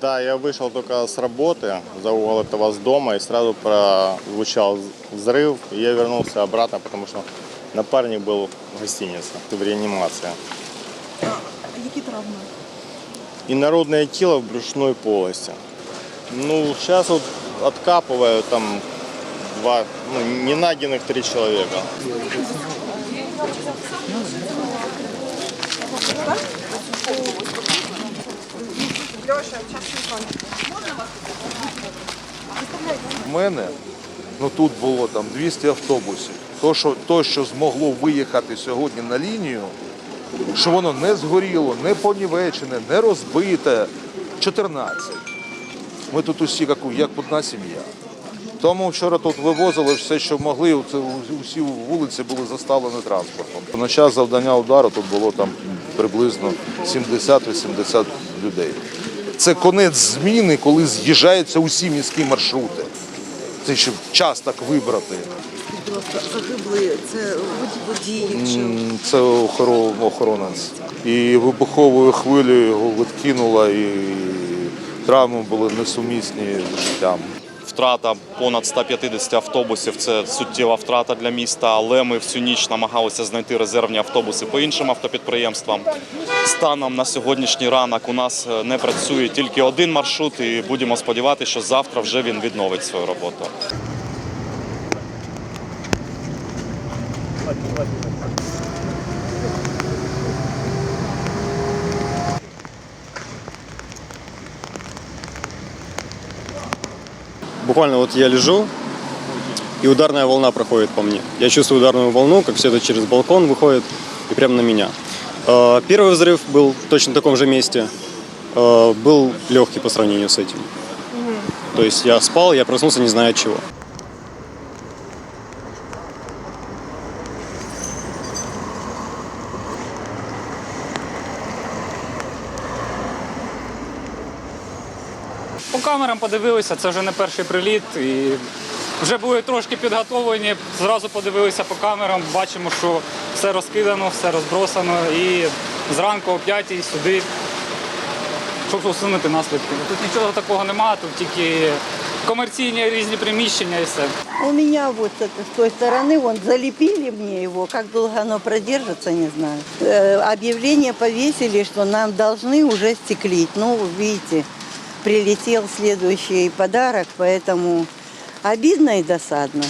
Да, я вышел только с работы за угол этого с дома и сразу прозвучал взрыв. И я вернулся обратно, потому что напарник был в гостинице в реанимации. Які травми? И народное тело в брюшной полости. Ну, сейчас вот откапывают там два, ну, не найденных три человека. У мене ну тут було там 200 автобусів. То, що, то, що змогло виїхати сьогодні на лінію, що воно не згоріло, не понівечене, не розбите. 14. Ми тут усі як, як одна сім'я. Тому вчора тут вивозили все, що могли. Це усі вулиці були заставлені транспортом. На час завдання удару тут було там приблизно 70-80 людей. Це конець зміни, коли з'їжджаються усі міські маршрути. Це ще час так вибрати. Загибли це водії чи Це охоронець. І вибуховою хвилею його відкинуло, і травми були несумісні з життям. Втрата понад 150 автобусів це суттєва втрата для міста, але ми всю ніч намагалися знайти резервні автобуси по іншим автопідприємствам. Станом на сьогоднішній ранок у нас е, не працює тільки один маршрут, і будемо сподіватися, що завтра вже він відновить свою роботу. Буквально вот я лежу, и ударная волна проходит по мне. Я чувствую ударную волну, как все это через балкон выходит и прямо на меня. Э, Первый взрыв был в точно таком же месте. Э, Был легкий по сравнению с этим. То есть я спал, я проснулся не зная от чего. По камерам подивилися, це вже не перший приліт. І вже були трошки підготовлені, зразу подивилися по камерам, бачимо, що все розкидано, все розбросано. І зранку о 5 сюди, щоб усунути наслідки. Тут нічого такого немає, тут тільки комерційні різні приміщення і все. У меня вот это, с той стороны, вон залепили мне его, как долго оно продержится, не знаю. Э, объявление повесили, что нам должны уже стеклить. Ну, видите, прилетел следующий подарок, поэтому обидно и досадно.